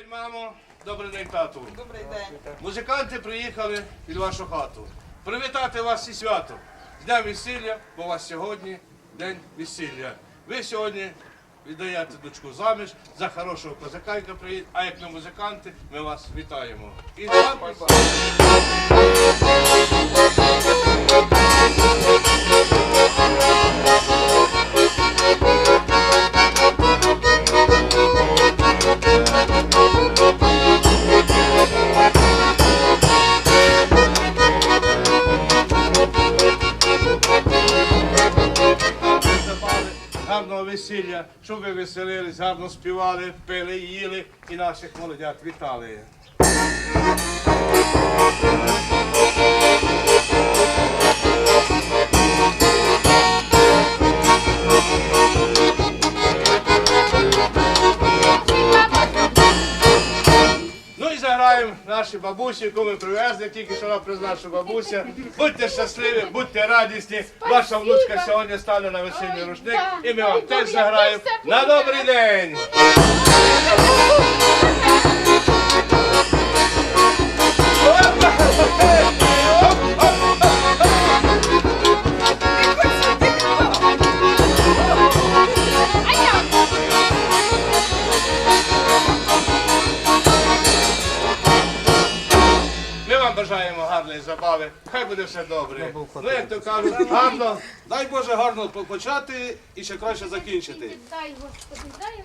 день, мамо. Добрий день, тату. Добрий день. Музиканти приїхали під вашу хату. Привітати вас і свято. З Днем весілля, бо у вас сьогодні день весілля. Ви сьогодні віддаєте дочку заміж за хорошого козака, яка приїде, а як не музиканти, ми вас вітаємо. І гарного весілля, щоб ви веселились, гарно співали, пили, їли і наших молодят вітали. І заграємо наші бабусі, яку ми привезли, тільки що вона що бабуся. Будьте щасливі, будьте радісні. Ваша внучка сьогодні стане на весільний рушник, і ми вам теж заграємо на добрий день. Вам бажаємо гарної забави. Хай буде все добре. Ну, як то кажуть, гарно. Дай Боже гарно почати і ще краще закінчити. Дай, Господи, дай.